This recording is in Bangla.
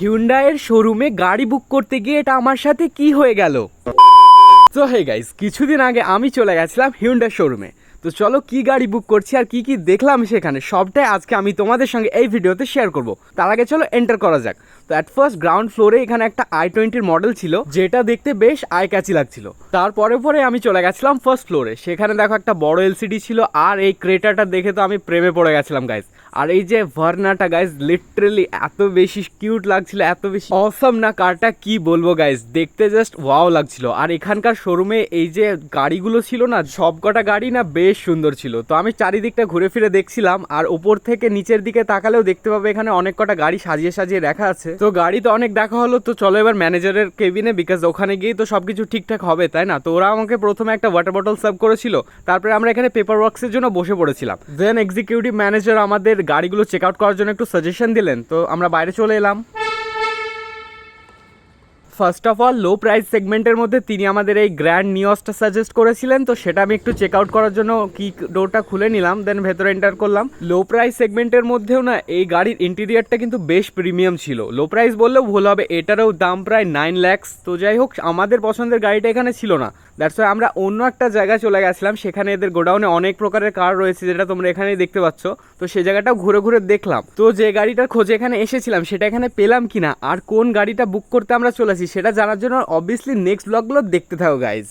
হিউন্ডাইয়ের শোরুমে গাড়ি বুক করতে গিয়ে এটা আমার সাথে কি হয়ে গেল? তো হে গাইস কিছুদিন আগে আমি চলে গেছিলাম হিউন্ডার শোরুমে তো চলো কি গাড়ি বুক করছি আর কি কি দেখলাম সেখানে, সবটাই আজকে আমি তোমাদের সঙ্গে এই ভিডিওতে শেয়ার করব। তার আগে চলো এন্টার করা যাক। তো অ্যাট ফার্স্ট গ্রাউন্ড ফ্লোরে এখানে একটা আই টোয়েন্টির মডেল ছিল, যেটা দেখতে বেশ আই ক্যাচি লাগছিল। তারপরে পরে আমি চলে গেছিলাম ফার্স্ট ফ্লোরে সেখানে দেখো একটা বড় এলসিডি ছিল, আর এই ক্রেটাটা দেখে তো আমি প্রেমে পড়ে গেছিলাম গাইস আর এই যে ভার্নাটা গাইস লিটারেলি এত বেশি কিউট লাগছিল, এত বেশি অসম না কারটা কি বলব গাইস দেখতে জাস্ট ওয়াও লাগছিল। আর এখানকার শোরুমে এই যে গাড়িগুলো ছিল না, সবকটা গাড়ি না বেশ সুন্দর ছিল। তো আমি চারিদিকটা ঘুরে ফিরে দেখছিলাম আর উপর থেকে নিচের দিকে তাকালেও দেখতে পাবে এখানে অনেক কটা গাড়ি সাজিয়ে সাজিয়ে রাখা আছে। তো গাড়ি তো অনেক দেখা হলো, তো চলো এবার ম্যানেজারের কেবিনে বিকজ ওখানে গিয়েই তো সবকিছু ঠিকঠাক হবে, তাই না? তো ওরা আমাকে প্রথমে একটা ওয়াটার বটল সার্ভ করেছিল, তারপরে আমরা এখানে পেপার ওয়ার্কসের জন্য বসে পড়েছিলাম। দেন এক্সিকিউটিভ ম্যানেজার আমাদের গাড়িগুলো চেক আউট করার জন্য একটু সাজেশন দিলেন, তো আমরা বাইরে চলে এলাম। First of all low price সেগমেন্টের মধ্যে তিনি আমাদের এই গ্র্যান্ড নিওসটা সাজেস্ট করেছিলেন, তো সেটা আমি একটু চেক আউট করার জন্য কি ডোরটা খুলে নিলাম দেন ভেতরে এন্টার করলাম। লো প্রাইস সেগমেন্টের মধ্যেও না, এই গাড়ির ইন্টেরিয়ারটা কিন্তু বেশ প্রিমিয়াম ছিল। লো প্রাইস বললেও ভুল হবে, এটারও দাম প্রায় নাইন ল্যাক্স তো যাই হোক, আমাদের পছন্দের গাড়িটা এখানে ছিল না। দ্যাটস ওয়াই আমরা অন্য একটা জায়গায় চলে গেছিলাম, সেখানে এদের গোডাউনে অনেক প্রকারের কার রয়েছে, যেটা তোমরা এখানেই দেখতে পাচ্ছ। তো সেই জায়গাটাও ঘুরে ঘুরে দেখলাম। তো যে গাড়িটার খোঁজে এখানে এসেছিলাম, সেটা এখানে পেলাম কিনা, আর কোন গাড়িটা বুক করতে আমরা চলেছি সেটা জানার জন্য অবভিয়াসলি নেক্সট ব্লগগুলো দেখতে থাকো গাইজ